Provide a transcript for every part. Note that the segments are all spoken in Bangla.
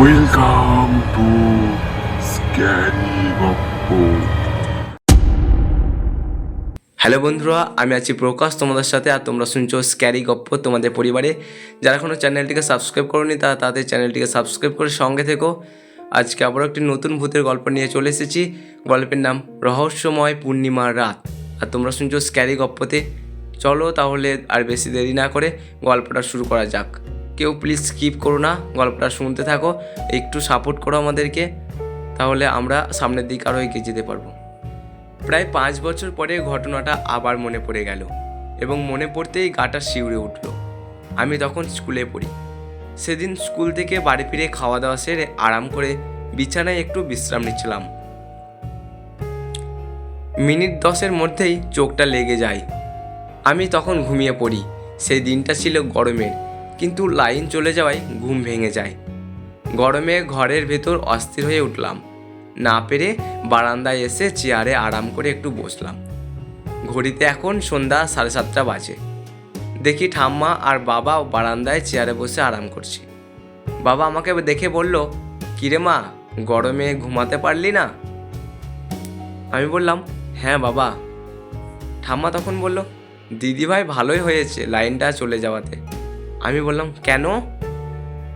ওয়েলকাম টু স্ক্যারি গপ্প হ্যালো বন্ধুরা, আমি আছি প্রকাশ, তোমাদের সাথে আর তোমরা শুনছো স্ক্যারি গপ্প তোমাদের পরিবারে। যারা এখনও চ্যানেলটিকে সাবস্ক্রাইব করোনি, তারা তাদের চ্যানেলটিকে সাবস্ক্রাইব করে সঙ্গে থেকো। আজকে আবারও একটি নতুন ভূতের গল্প নিয়ে চলে এসেছি। গল্পের নাম রহস্যময় পূর্ণিমার রাত। আর তোমরা শুনছো স্ক্যারি গপ্পতে চলো তাহলে আর বেশি দেরি না করে গল্পটা শুরু করা যাক। কেউ প্লিজ স্কিপ করো না, গল্পটা শুনতে থাকো, একটু সাপোর্ট করো আমাদেরকে, তাহলে আমরা সামনের দিকে আরও এগিয়ে যেতে পারব। প্রায় পাঁচ বছর পরে ঘটনাটা আবার মনে পড়ে গেল এবং মনে পড়তেই গাটা শিউরে উঠল। আমি তখন স্কুলে পড়ি। সেদিন স্কুল থেকে বাড়ি ফিরে খাওয়া দাওয়া সেরে আরাম করে বিছানায় একটু বিশ্রাম নিচ্ছিলাম। মিনিট দশের মধ্যেই চোখটা লেগে যায়। আমি তখন ঘুমিয়ে পড়ি। সেই দিনটা ছিল গরমের। কিন্তু লাইন চলে যাওয়ায় ঘুম ভেঙে যায়। গরমে ঘরের ভেতর অস্থির হয়ে উঠলাম। না পেরে বারান্দায় এসে চেয়ারে আরাম করে একটু বসলাম। ঘড়িতে এখন সন্ধ্যা সাড়ে সাতটা বাজে। দেখি ঠাম্মা আর বাবা বারান্দায় চেয়ারে বসে আরাম করছি। বাবা আমাকে দেখে বলল, কিরে মা, গরমে ঘুমাতে পারলি না? আমি বললাম হ্যাঁ বাবা। ঠাম্মা তখন বলল, দিদিভাই ভালোই হয়েছে লাইনটা চলে যাওয়াতে। আমি বললাম, কেন?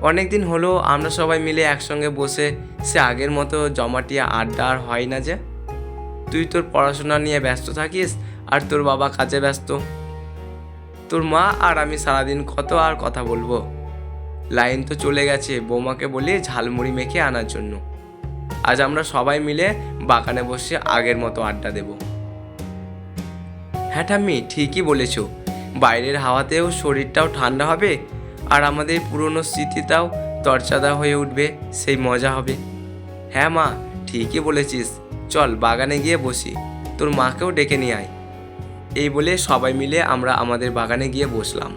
অনেক দিন হলো আমরা সবাই মিলে একসঙ্গে বসে সে আগের মতো জমাটিয়া আড্ডা আর হয় না যে। তুই তোর পড়াশোনা নিয়ে ব্যস্ত থাকিস আর তোর বাবা কাজে ব্যস্ত। তোর মা আর আমি সারাদিন কত আর কথা বলব। লাইন তো চলে গেছে বৌমাকে বলি ঝালমুড়ি মেখে আনার জন্য। আজ আমরা সবাই মিলে বাগানে বসে আগের মতো আড্ডা দেব। হ্যাঁ ঠাম্মি, ঠিকই বলেছ। বাইরের হাওয়াতেও শরীরটাও ঠান্ডা হবে আর আমাদের পুরনো স্মৃতিটাও তরচাদা হয়ে উঠবে, সেই মজা হবে। হ্যাঁ মা, ঠিকই বলেছিস। চল বাগানে গিয়ে বসি। তোর মাকেও ডেকে নিয়ে আয়। এই বলে সবাই মিলে আমরা আমাদের বাগানে গিয়ে বসলাম।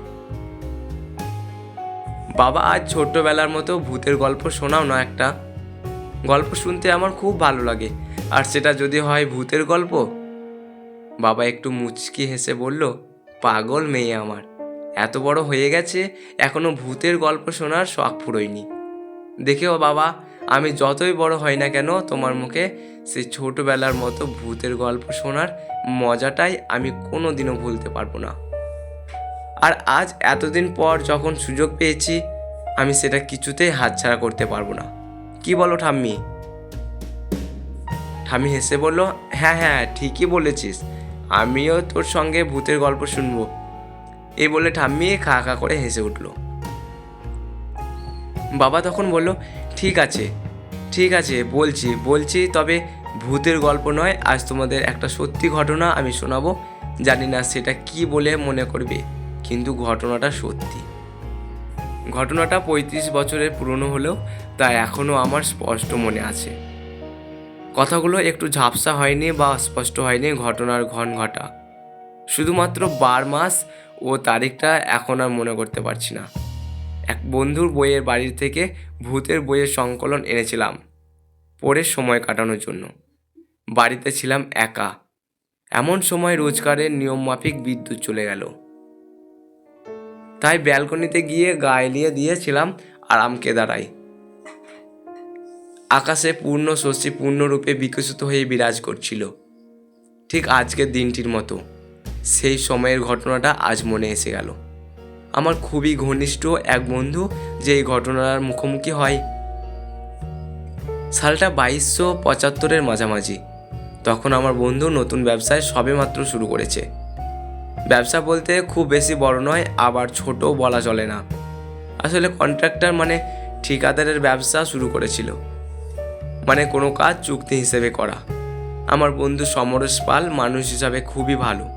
বাবা, আজ ছোট্টবেলার মতো ভূতের গল্প শোনাও না একটা? গল্প শুনতে আমার খুব ভালো লাগে। আর সেটা যদি হয় ভূতের গল্প? বাবা একটু মুচকি হেসে বলল পাগল মেয়ে আমার। এত বড় হয়ে গেছে, এখনও ভূতের গল্প শোনার শখ ফুরোয়নি। দেখেও বাবা, আমি যতই বড় হই না কেন, তোমার মুখে সেই ছোটবেলার মতো ভূতের গল্প শোনার মজাটাই আমি কোনো দিনও ভুলতে পারব না। আর আজ এতদিন পর যখন সুযোগ পেয়েছি, আমি সেটা কিছুতেই হাতছাড়া করতে পারব না। কি বলো ঠাম্মি? ঠাম্মি হেসে বলল হ্যাঁ হ্যাঁ ঠিকই বলেছিস। আমিও তোর সঙ্গে ভূতের গল্প শুনব। এই বলে ঠাম্মি খা খা করে হেসে উঠল। বাবা তখন বলল, ঠিক আছে ঠিক আছে, বলছি বলছি, তবে ভূতের গল্প নয়, আজ তোমাদের একটা সত্যি ঘটনা আমি শোনাবো। জানি না সেটা কি বলে মনে করবে, কিন্তু ঘটনাটা সত্যি। ঘটনাটা পঁয়ত্রিশ বছরের পুরনো হলেও তা এখনও আমার স্পষ্ট মনে আছে। কথাগুলো একটু ঝাপসা হয়নি বা স্পষ্ট হয়নি ঘটনার ঘন ঘটা। শুধুমাত্র বার মাস ও তারিখটা এখন আর মনে করতে পারছি না। এক বন্ধুর বইয়ের বাড়ির থেকে ভূতের বইয়ের সংকলন এনেছিলাম পড়ে সময় কাটানোর জন্য। বাড়িতে ছিলাম একা। এমন সময় রোজগারের নিয়মমাফিক বিদ্যুৎ চলে গেল। তাই ব্যালকনিতে গিয়ে গায়ে এলিয়ে দিয়েছিলাম আরাম কেদারাই আকাশে পূর্ণ শশী পূর্ণরূপে বিকশিত হয়ে বিরাজ করছিল। ঠিক আজকের দিনটির মতো। সেই সময়ের ঘটনাটা আজ মনে এসে গেল। আমার খুবই ঘনিষ্ঠ এক বন্ধু যে এই ঘটনার মুখোমুখি হয়। সালটা বাইশশো পঁচাত্তরের মাঝামাঝি। তখন আমার বন্ধু নতুন ব্যবসায় সবেমাত্র শুরু করেছে। ব্যবসা বলতে খুব বেশি বড় নয়, আবার ছোটও বলা চলে না। আসলে কন্ট্রাক্টর মানে ঠিকাদারের ব্যবসা শুরু করেছিল। মানে কোনো কাজ চুক্তি হিসেবে করা। আমার বন্ধু সমরেশ পাল মানুষ হিসাবে খুবই ভালো।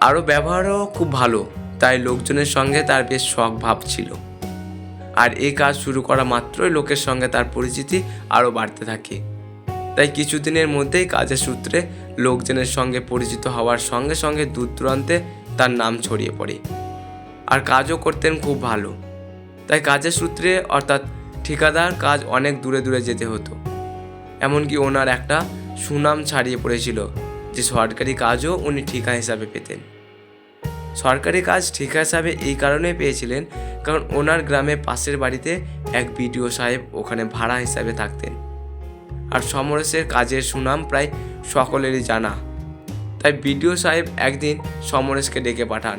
আরও ব্যবহারও খুব ভালো, তাই লোকজনের সঙ্গে তার বেশ শখ ভাব ছিল। আর এই কাজ শুরু করা মাত্রই লোকের সঙ্গে তার পরিচিতি আরও বাড়তে থাকে। তাই কিছুদিনের মধ্যেই কাজের সূত্রে লোকজনের সঙ্গে পরিচিত হওয়ার সঙ্গে সঙ্গে দূর দূরান্তে তার নাম ছড়িয়ে পড়ে। আর কাজও করতেন খুব ভালো। তাই কাজের সূত্রে অর্থাৎ ঠিকাদার কাজ অনেক দূরে দূরে যেতে হতো। এমনকি ওনার একটা সুনাম ছাড়িয়ে পড়েছিল যে সরকারি কাজও উনি ঠিকা হিসাবে পেতেন। সরকারি কাজ ঠিকা হিসাবে এই কারণে পেয়েছিলেন কারণ ওনার গ্রামে পাশের বাড়িতে এক বিডিও সাহেব ওখানে ভাড়া হিসাবে থাকতেন। আর সমরেশের কাজের সুনাম প্রায় সকলেরই জানা। তাই বিডিও সাহেব একদিন সমরেশকে ডেকে পাঠান।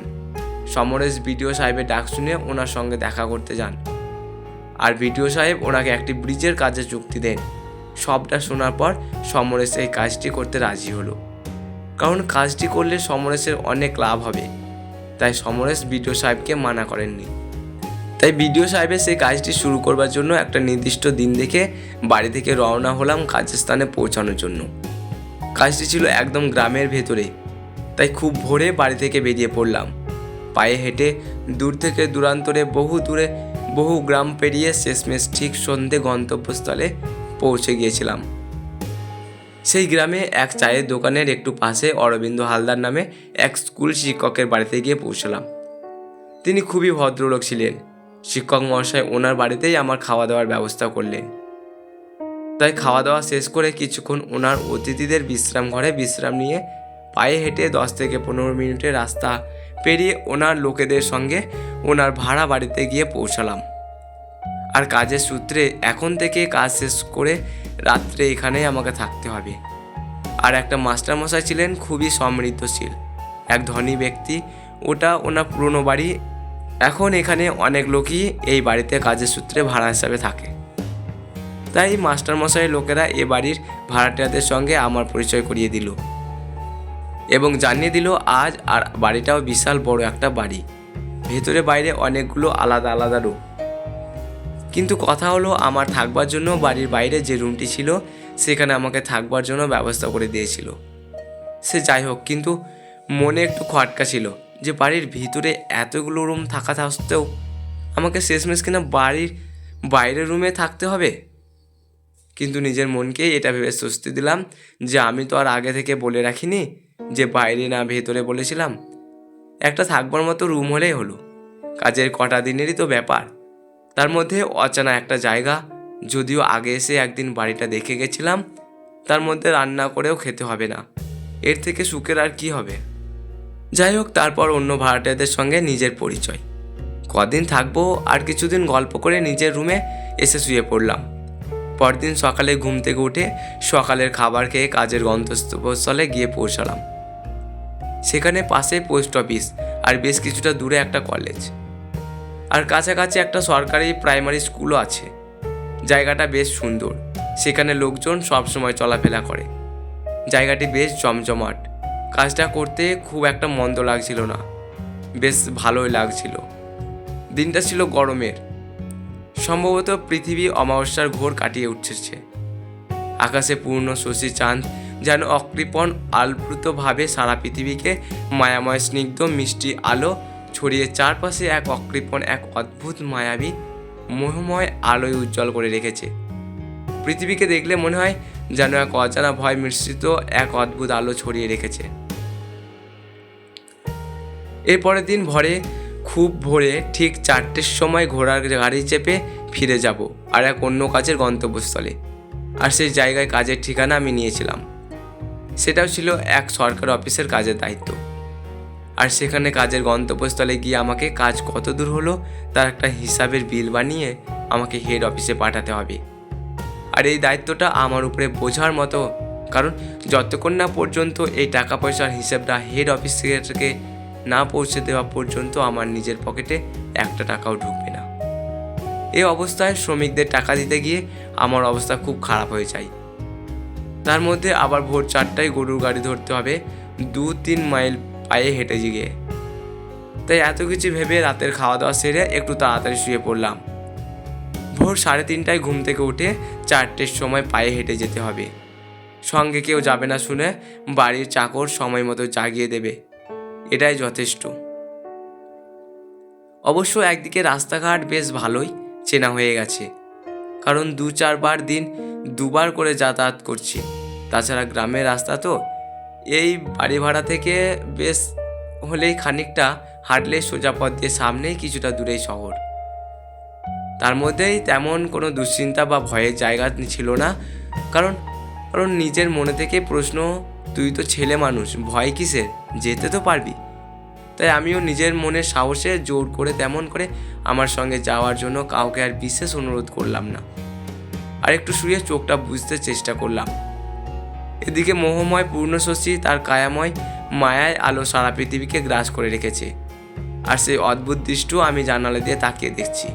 সমরেশ বিডিও সাহেবের ডাক শুনে ওনার সঙ্গে দেখা করতে যান। আর বিডিও সাহেব ওনাকে একটি ব্রিজের কাজে চুক্তি দেন। সবটা শোনার পর সমরেশ এই কাজটি করতে রাজি হলো। কারণ কাজটি করলে সমরেশের অনেক লাভ হবে। তাই সমরেশ বিডিও সাহেবকে মানা করেননি। তাই বিডিও সাহেবের সেই কাজটি শুরু করবার জন্য একটা নির্দিষ্ট দিন দেখে বাড়ি থেকে রওনা হলাম কাজের স্থানে পৌঁছানোর জন্য। কাজটি ছিল একদম গ্রামের ভেতরে, তাই খুব ভোরে বাড়ি থেকে বেরিয়ে পড়লাম। পায়ে হেঁটে দূর থেকে দূরান্তরে বহু দূরে বহু গ্রাম পেরিয়ে শেষমেশ ঠিক সন্ধে গন্তব্যস্থলে পৌঁছে গিয়েছিলাম। সেই গ্রামে এক চায়ের দোকানের একটু পাশে অরবিন্দ হালদার নামে এক স্কুল শিক্ষকের বাড়িতে গিয়ে পৌঁছলাম। তিনি খুবই ভদ্রলোক ছিলেন। শিক্ষক মহাশয় ওনার বাড়িতেই আমার খাওয়া দাওয়ার ব্যবস্থা করলেন। তাই খাওয়া দাওয়া শেষ করে কিছুক্ষণ ওনার অতিথিদের বিশ্রাম ঘরে বিশ্রাম নিয়ে পায়ে হেঁটে দশ থেকে পনেরো মিনিটের রাস্তা পেরিয়ে ওনার লোকেদের সঙ্গে ওনার ভাড়া বাড়িতে গিয়ে পৌঁছালাম। আর কাজের সূত্রে এখন থেকে কাজ শেষ করে রাত্রে এখানেই আমাকে থাকতে হবে। আর একটা মাস্টারমশাই ছিলেন, খুবই সমৃদ্ধশীল, এক ধনী ব্যক্তি। ওটা ওনার পুরনো বাড়ি। এখন এখানে অনেক লোকই এই বাড়িতে কাজের সূত্রে ভাড়া হিসাবে থাকে। তাই মাস্টারমশাই লোকেরা এ বাড়ির ভাড়াটিয়াদের সঙ্গে আমার পরিচয় করিয়ে দিল। এবং জানিয়ে দিল, আজ আর বাড়িটাও বিশাল বড় একটা বাড়ি। ভেতরে বাইরে অনেকগুলো আলাদা আলাদা রুম। কিন্তু কথা হলো আমার থাকবার জন্য বাড়ির বাইরে যে রুমটি ছিল, সেখানে আমাকে থাকবার জন্য ব্যবস্থা করে দিয়েছিল। সে যাই হোক, কিন্তু মনে একটু খটকা ছিল যে বাড়ির ভিতরে এতগুলো রুম থাকা সত্ত্বেও আমাকে শেষমেশ কিনা বাড়ির বাইরের রুমে থাকতে হবে? কিন্তু নিজের মনকেই এটা ভেবে স্বস্তি দিলাম যে আমি তো আর আগে থেকে বলে রাখিনি যে বাইরে না ভেতরে বলেছিলাম। একটা থাকবার মতো রুম হলেই হলো। কাজের কটা দিনেরই তো ব্যাপার। তার মধ্যে অচানা একটা জায়গা। যদিও আগে এসে একদিন বাড়িটা দেখে গেছিলাম, তার মধ্যে রান্না করেও খেতে হবে না। এর থেকে সুখের আর কি হবে? যাই হোক, তারপর অন্য ভাড়াটিয়াদের সঙ্গে নিজের পরিচয়। কদিন থাকব আর কিছুদিন গল্প করে নিজের রুমে এসে শুয়ে পড়লাম। পরদিন সকালে ঘুম থেকে উঠে সকালের খাবার খেয়ে কাজের গন্তব্যস্থলে গিয়ে পৌঁছালাম। সেখানে পাশে পোস্ট অফিস আর বেশ কিছুটা দূরে একটা কলেজ। আর কাছাকাছি একটা সরকারি প্রাইমারি স্কুলও আছে। জায়গাটা বেশ সুন্দর। সেখানে লোকজন সবসময় চলাফেরা করে। জায়গাটি বেশ জমজমাট। কাজটা করতে খুব একটা মন্দ লাগছিল না। বেশ ভালোই লাগছিল। দিনটা ছিল গরমের। সম্ভবত পৃথিবী অমাবস্যার ঘোর কাটিয়ে উঠছে। আকাশে পূর্ণ শশী চাঁদ যেন অকৃপণ, আলপ্লুতভাবে সারা পৃথিবীকে মায়াময়, স্নিগ্ধ, মিষ্টি আলো ছড়িয়ে চারপাশে এক অকৃপণ, এক অদ্ভুত মায়াবী, মোহময় আলোয় উজ্জ্বল করে রেখেছে। পৃথিবীকে দেখলে মনে হয় যেন এক অজানা ভয় মিশ্রিত এক অদ্ভুত আলো ছড়িয়ে রেখেছে। এর পরের দিন ভরে খুব ভোরে ঠিক চারটের সময় ঘোড়ার গাড়ি চেপে ফিরে যাব আর এক অন্য কাজের গন্তব্যস্থলে। আর সেই জায়গায় কাজের ঠিকানা আমি নিয়েছিলাম। সেটাও ছিল এক সরকার অফিসের কাজের দায়িত্ব। আর সেখানে কাজের গন্তব্যস্থলে গিয়ে আমাকে কাজ কত দূর হলো, তার একটা হিসাবের বিল বানিয়ে আমাকে হেড অফিসে পাঠাতে হবে। আর এই দায়িত্বটা আমার উপরে বোঝার মতো, কারণ যতক্ষণ না পর্যন্ত এই টাকা পয়সার হিসাবটা হেড অফিস থেকে না পৌঁছে দেওয়া পর্যন্ত আমার নিজের পকেটে একটা টাকাও ঢুকবে না। এই অবস্থায় শ্রমিকদের টাকা দিতে গিয়ে আমার অবস্থা খুব খারাপ হয়ে যায়। তার মধ্যে আবার ভোর চারটায় গরুর গাড়ি ধরতে হবে দু তিন মাইল পায়ে হেঁটে গিয়ে তাই এত কিছু ভেবে রাতের খাওয়া দাওয়া সেরে একটু তাড়াতাড়ি শুয়ে পড়লাম। ভোর সাড়ে তিনটায় ঘুম থেকে উঠে চারটের সময় পায়ে হেঁটে যেতে হবে। সঙ্গে কেউ যাবে না শুনে বাড়ির চাকর সময় মতো জাগিয়ে দেবে। এটাই যথেষ্ট। অবশ্য একদিকে রাস্তাঘাট বেশ ভালোই চেনা হয়ে গেছে। কারণ দু চারবার দিন দুবার করে যাতায়াত করছি। তাছাড়া গ্রামের রাস্তা তো এই বাড়ি ভাড়া থেকে বেশ হলেই খানিকটা হাঁটলে সোজা পথ দিয়ে সামনেই কিছুটা দূরেই শহর। তার মধ্যেই তেমন কোনো দুশ্চিন্তা বা ভয়ের জায়গা ছিল না, কারণ কারণ নিজের মনে থেকে প্রশ্ন, তুই তো ছেলে মানুষ, ভয় কিসের? যেতে তো পারবি? তাই আমিও নিজের মনে সাহসে জোর করে তেমন করে আমার সঙ্গে যাওয়ার জন্য কাউকে আর বিশেষ অনুরোধ করলাম না। আর একটু শুয়ে চোখটা বুঝতে চেষ্টা করলাম। এদিকে মোহময়, পূর্ণশশী, তার কায়াময় মায়ায় আলো সারা পৃথিবীকে গ্রাস করে রেখেছে। আর সেই অদ্ভুত দৃষ্ট আমি জানালা দিয়ে তাকিয়ে দেখছি।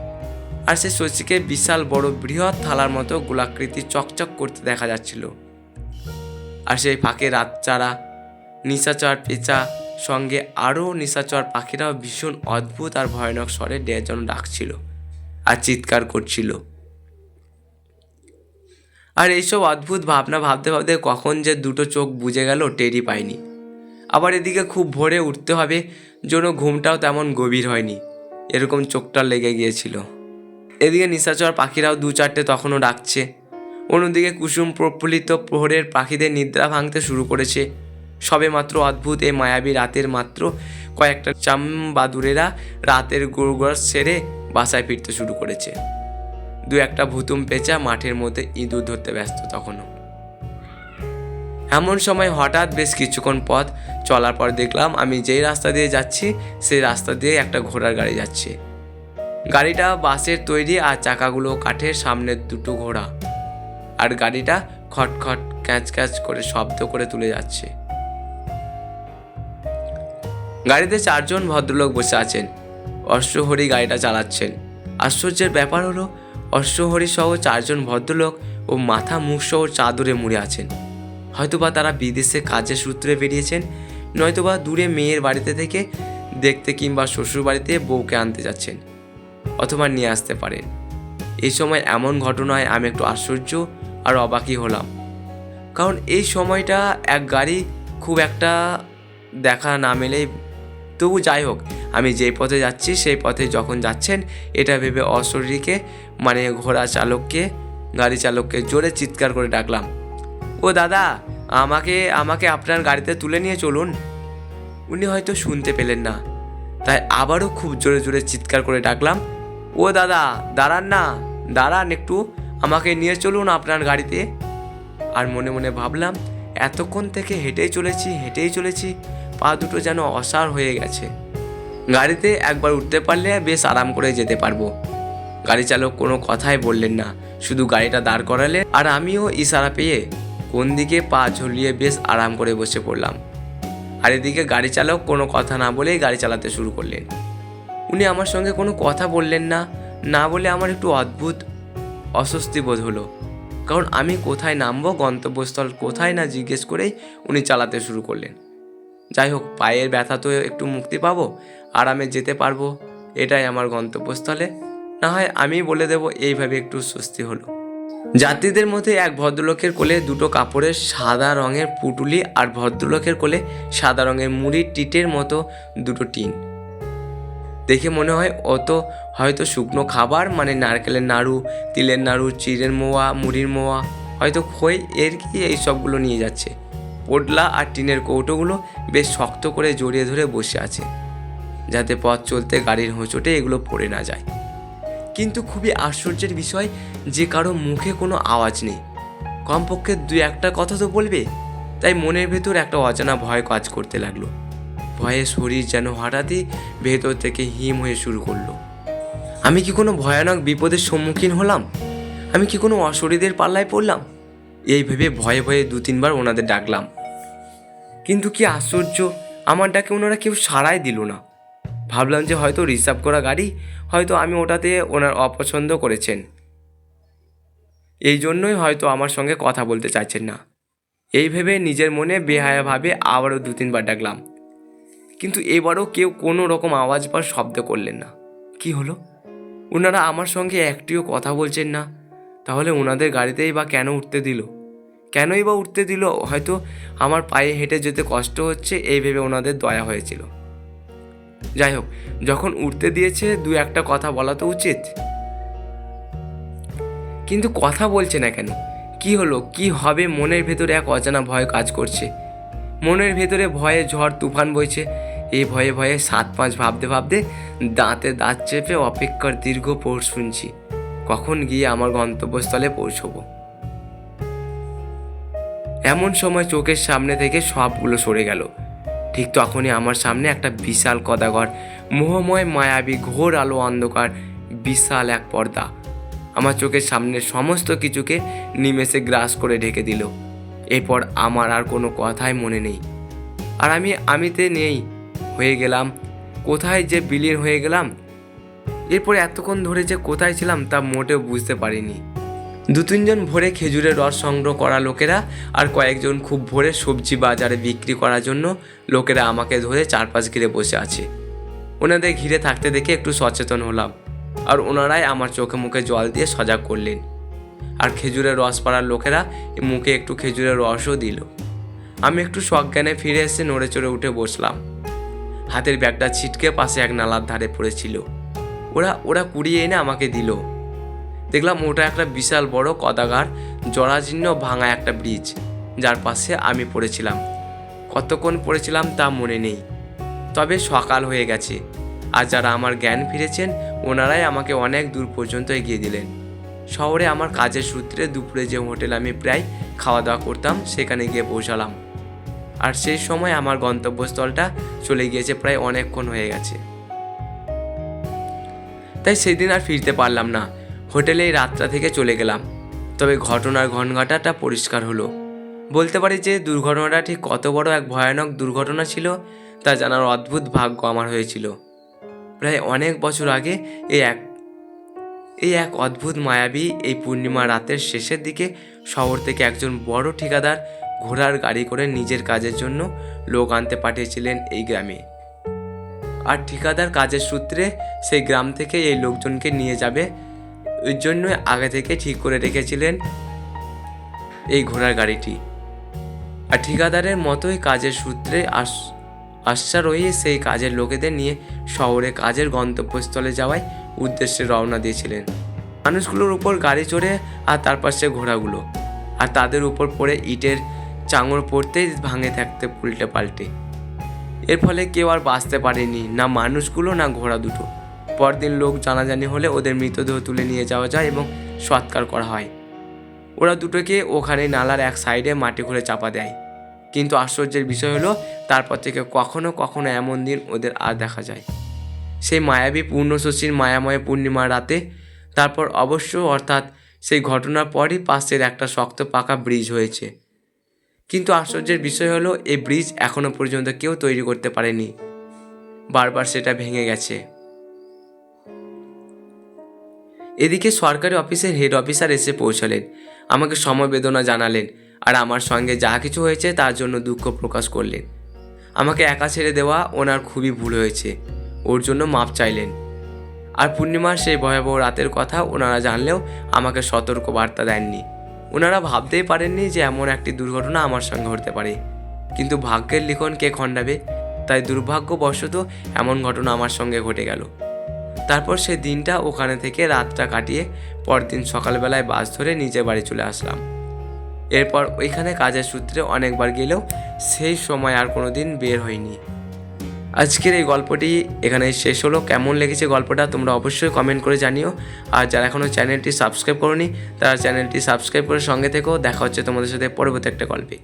আর সেই শশীকে বিশাল বড় বৃহৎ থালার মতো গোলাকৃতি চকচক করতে দেখা যাচ্ছিল। আর সেই ফাঁকে রাতচারা নিশাচর পেঁচা, সঙ্গে আরও নিশাচর পাখিরাও ভীষণ অদ্ভুত আর ভয়ানক স্বরে ডেজন ডাকছিল আর চিৎকার করছিল। আর এইসব অদ্ভুত ভাবনা ভাবতে ভাবতে কখন যে দুটো চোখ বুঝে গেল, টেরই পাইনি। আবার এদিকে খুব ভোরে উঠতে হবে জন্য ঘুমটাও তেমন গভীর হয়নি। এরকম চোখটা লেগে গিয়েছিল। এদিকে নিশাচর পাখিরাও দু চারটে তখনও ডাকছে। অন্যদিকে কুসুম প্রফুল্লিত প্রহরের পাখিদের নিদ্রা ভাঙতে শুরু করেছে। সবে মাত্র অদ্ভুত এই মায়াবী রাতের মাত্র কয়েকটা চাম চামবাদুরেরা রাতের গোড়গড় সেরে বাসায় ফিরতে শুরু করেছে। দু একটা ভুতুম পেঁচা মাঠের মধ্যে ইঁদুর ধরতে ব্যস্ত তখনও। এমন সময় হঠাৎ বেশ কিছুক্ষণ পথ চলার পর দেখলাম আমি যেই রাস্তা দিয়ে যাচ্ছি, সেই রাস্তা দিয়ে একটা ঘোড়ার গাড়ি যাচ্ছে। গাড়িটা বাঁশের তৈরি আর চাকাগুলো কাঠের সামনের দুটো ঘোড়া। আর গাড়িটা খটখট ক্যাঁচ ক্যাঁচ করে শব্দ করে তুলে যাচ্ছে। গাড়িতে চারজন ভদ্রলোক বসে আছেন। অশ্বহরি গাড়িটা চালাচ্ছেন। আশ্চর্যের ব্যাপার হলো অশ্বহরি সহ চারজন ভদ্রলোক ও মাথা মুখ সহ চাদরে মুড়ে আছেন। হয়তোবা তারা বিদেশে কাজের সূত্রে বেরিয়েছেন, নয়তোবা দূরে মেয়ের বাড়িতে থেকে দেখতে কিংবা শ্বশুর বাড়িতে বউকে আনতে যাচ্ছেন, অথবা নিয়ে আসতে পারেন। এই সময় এমন ঘটনায় আমি একটু আশ্চর্য আর অবাকই হলাম। কারণ এই সময়টা এক গাড়ি খুব একটা দেখা না মেলেই তবু যাই হোক, আমি যেই পথে যাচ্ছি, সেই পথে যখন যাচ্ছেন, এটা ভেবে অশরীরকে মানে ঘোড়া চালককে, গাড়ি চালককে জোরে চিৎকার করে ডাকলাম, ও দাদা, আমাকে আমাকে আপনার গাড়িতে তুলে নিয়ে চলুন। উনি হয়তো শুনতে পেলেন না, তাই আবারও খুব জোরে জোরে চিৎকার করে ডাকলাম, ও দাদা, দাঁড়ান না, দাঁড়ান একটু, আমাকে নিয়ে চলুন আপনার গাড়িতে। আর মনে মনে ভাবলাম, এতক্ষণ থেকে হেঁটেই চলেছি হেঁটেই চলেছি পা দুটো যেন অসার হয়ে গেছে। গাড়িতে একবার উঠতে পারলে বেশ আরাম করে যেতে পারব। গাড়ি চালক কোনো কথাই বললেন না। শুধু গাড়িটা দাঁড় করালে আর আমিও ইশারা পেয়ে কোন দিকে পা ঝুলিয়ে বেশ আরাম করে বসে পড়লাম। আর এদিকে গাড়ি চালক কোনো কথা না বলেই গাড়ি চালাতে শুরু করলেন। উনি আমার সঙ্গে কোনো কথা বললেন না না বলে আমার একটু অদ্ভুত অস্বস্তি বোধ হলো। কারণ আমি কোথায় নামবো, গন্তব্যস্থল কোথায় না জিজ্ঞেস করেই উনি চালাতে শুরু করলেন। যাই হোক পায়ের ব্যথা তো একটু মুক্তি পাবো, আরামে যেতে পারব, এটাই আমার গন্তব্যস্থলে। না হয় আমি বলে দেব এইভাবে একটু স্বস্তি হলো। যাত্রীদের মধ্যে এক ভদ্রলোকের কোলে দুটো কাপড়ের সাদা রঙের পুটুলি আর ভদ্রলোকের কোলে সাদা রঙের মুড়ির টিটের মতো দুটো টিন। দেখে মনে হয় অত হয়তো শুকনো খাবার মানে নারকেলের নাড়ু, তিলের নাড়ু, চিড়ের মোয়া, মুড়ির মোয়া, হয়তো খই, এর কি এই সবগুলো নিয়ে যাচ্ছে। পোটলা আর টিনের কৌটোগুলো বেশ শক্ত করে জড়িয়ে ধরে বসে আছে, যাতে পথ চলতে গাড়ির হোঁচটে এগুলো পড়ে না যায়। কিন্তু খুবই আশ্চর্যের বিষয়, যে কারও মুখে কোনো আওয়াজ নেই। কমপক্ষে দু একটা কথা তো বলবে, তাই মনের ভেতর একটা অজানা ভয় কাজ করতে লাগল। ভয়ে শরীর যেন হঠাৎই ভেতর থেকে হিম হয়ে শুরু করল। আমি কি কোনো ভয়ানক বিপদের সম্মুখীন হলাম? আমি কি কোনো অশরীদের পাল্লায় পড়লাম? এই ভেবে ভয়ে ভয়ে দু তিনবার ওনাদের ডাকলাম। কিন্তু কি আশ্চর্য? আমার ডাকে ওনারা কেউ সাড়াই দিল না। ভাবলাম যে হয়তো রিজার্ভ করা গাড়ি, হয়তো আমি ওটাতে ওনার অপছন্দ করেছেন। এই জন্যই হয়তো আমার সঙ্গে কথা বলতে চাইছেন না। এই ভেবে নিজের মনে বেহায়াভাবে আবারও দু তিনবার ডাকলাম। কিন্তু এবারও কেউ কোনো রকম আওয়াজ বা শব্দ করলেন না। কি হলো? ওনারা আমার সঙ্গে একটিও কথা বলছেন না। তাহলে ওনাদের গাড়িতেই বা কেন উঠতে দিল? কেনই বা উঠতে দিল? হয়তো আমার পায়ে হেঁটে যেতে কষ্ট হচ্ছে, এই ভেবে ওনাদের দয়া হয়েছিল। যাই হোক, যখন উঠতে দিয়েছে, দু একটা কথা বলা তো উচিত। কিন্তু কথা বলছে না কেন? কি হলো? কি হবে? মনের ভেতরে এক অজানা ভয় কাজ করছে। মনের ভেতরে ভয়ে ঝড় তুফান বইছে। এই ভয়ে ভয়ে সাত পাঁচ ভাবতে ভাবতে দাঁতে দাঁত চেপে অপেক্ষার দীর্ঘ পোর শুনছি। কখন গিয়ে আমার গন্তব্যস্থলে পৌঁছবো? এমন সময় চোখের সামনে থেকে সবগুলো সরে গেল। ঠিক তখনই আমার সামনে একটা বিশাল কদাগর মোহময়, মায়াবী, ঘোর আলো, অন্ধকার, বিশাল এক পর্দা। আমার চোখের সামনে সমস্ত কিছুকে নিমেষে গ্রাস করে ঢেকে দিল। এরপর আমার আর কোনো কথাই মনে নেই। আর আমি আমিতে নেই, হয়ে গেলাম। কোথায় যে বিলীন হয়ে গেলাম? এরপর এতক্ষণ ধরে যে কোথায় ছিলাম তা মোটেও বুঝতে পারিনি। দু তিনজন ভোরে খেজুরের রস সংগ্রহ করা লোকেরা আর কয়েকজন খুব ভোরে সবজি বাজারে বিক্রি করার জন্য লোকেরা আমাকে ধরে চারপাশ ঘিরে বসে আছে। ওনাদের ঘিরে থাকতে দেখে একটু সচেতন হলাম আর ওনারাই আমার চোখে মুখে জল দিয়ে সজাগ করলেন। আর খেজুরের রস পাড়ার লোকেরা মুখে একটু খেজুরের রসও দিল। আমি একটু সজ্ঞানে ফিরে এসে নড়ে চড়ে উঠে বসলাম। হাতের ব্যাগটা ছিটকে পাশে এক নালার ধারে পড়েছিল। ওরা ওরা কুড়িয়ে এনে আমাকে দিল। দেখলাম ওটা একটা বিশাল বড় কদাগার, জরাজীর্ণ ভাঙা একটা ব্রিজ যার পাশে আমি পড়েছিলাম। কতক্ষণ পড়েছিলাম তা মনে নেই। তবে সকাল হয়ে গেছে, আর যারা আমার জ্ঞান ফিরেছেন, ওনারাই আমাকে অনেক দূর পর্যন্ত এগিয়ে দিলেন। শহরে আমার কাজের সূত্রে দুপুরে যে হোটেল আমি প্রায় খাওয়া দাওয়া করতাম, সেখানে গিয়ে পৌঁছালাম। আর সেই সময় আমার গন্তব্যস্থলটা চলে গিয়েছে প্রায় অনেকক্ষণ হয়ে গেছে। তাই সেদিন আর ফিরতে পারলাম না। হোটেলে এই রাতটা থেকে চলে গেলাম। তবে ঘটনার ঘনঘাটাটা পরিষ্কার হলো। বলতে পারি যে দুর্ঘটনাটা ঠিক কত বড় এক ভয়ানক দুর্ঘটনা ছিল, তা জানার অদ্ভুত ভাগ্য আমার হয়েছিল। প্রায় অনেক বছর আগে এই এক এই এক অদ্ভুত মায়াবী এই পূর্ণিমা রাতের শেষের দিকে শহর থেকে একজন বড় ঠিকাদার ঘোড়ার গাড়ি করে নিজের কাজের জন্য লোক আনতে পাঠিয়েছিলেন এই গ্রামে। আর ঠিকাদার কাজের সূত্রে সেই গ্রাম থেকে এই লোকজনকে নিয়ে যাবে ওই জন্য আগে থেকে ঠিক করে রেখেছিলেন এই ঘোড়ার গাড়িটি। আর ঠিকাদারের মতোই কাজের সূত্রে আস আশ্বারোহী সেই কাজের লোকেদের নিয়ে শহরে কাজের গন্তব্যস্থলে যাওয়ায় উদ্দেশ্যে রওনা দিয়েছিলেন। মানুষগুলোর উপর গাড়ি চড়ে আর তার পাশে ঘোড়াগুলো, আর তাদের উপর পড়ে ইটের চাঙড় পড়তেই ভাঙে থাকতে উল্টে পাল্টে। এর ফলে কেউ আর বাঁচতে পারেনি, না মানুষগুলো, না ঘোড়া দুটো। পরদিন লোক জানাজানি হলে ওদের মৃতদেহ তুলে নিয়ে যাওয়া যায় এবং সৎকার করা হয়। ওরা দুটোকে ওখানে নালার এক সাইডে মাটি খুঁড়ে চাপা দেয়। কিন্তু আশ্চর্যের বিষয় হলো, তারপর থেকে কখনো কখনো এমন দিন ওদের আর দেখা যায়। সেই মায়াবী পূর্ণশশীর মায়াময় পূর্ণিমা রাতে, তারপর অবশ্য অর্থাৎ সেই ঘটনার পরই পাশের একটা শক্ত পাকা ব্রিজ হয়েছে। কিন্তু আশ্চর্যের বিষয় হলো, এই ব্রিজ এখনও পর্যন্ত কেউ তৈরি করতে পারেনি। বারবার সেটা ভেঙে গেছে। এদিকে সরকারি অফিসের হেড অফিসার এসে পৌঁছালেন। আমাকে সমবেদনা জানালেন আর আমার সঙ্গে যা কিছু হয়েছে তার জন্য দুঃখ প্রকাশ করলেন। আমাকে একা ছেড়ে দেওয়া ওনার খুবই ভুল হয়েছে। ওর জন্য মাপ চাইলেন। আর পূর্ণিমার সেই ভয়াবহ রাতের কথা ওনারা জানলেও আমাকে সতর্ক বার্তা দেননি। ওনারা ভাবতেই পারেননি যে এমন একটি দুর্ঘটনা আমার সঙ্গে হতে পারে। কিন্তু ভাগ্যের লিখন কে খণ্ডাবে, তাই দুর্ভাগ্যবশত এমন ঘটনা আমার সঙ্গে ঘটে গেল। তারপর সে দিনটা ওখানে থেকে রাতটা কাটিয়ে পরদিন সকালবেলায় বাস ধরে নিজের বাড়ি চলে আসলাম। এরপর ওইখানে কাজের সূত্রে অনেকবার গেলেও সেই সময় আর কোনো দিন বের হয়নি। আজকের এই গল্পটি এখানে শেষ হলো। কেমন লেগেছে গল্পটা তোমরা অবশ্যই কমেন্ট করে জানিও। আর যারা এখনও চ্যানেলটি সাবস্ক্রাইব করনি, তারা চ্যানেলটি সাবস্ক্রাইব করে সঙ্গে থেকেও দেখা হচ্ছে তোমাদের সাথে পরবর্তী একটা গল্পে।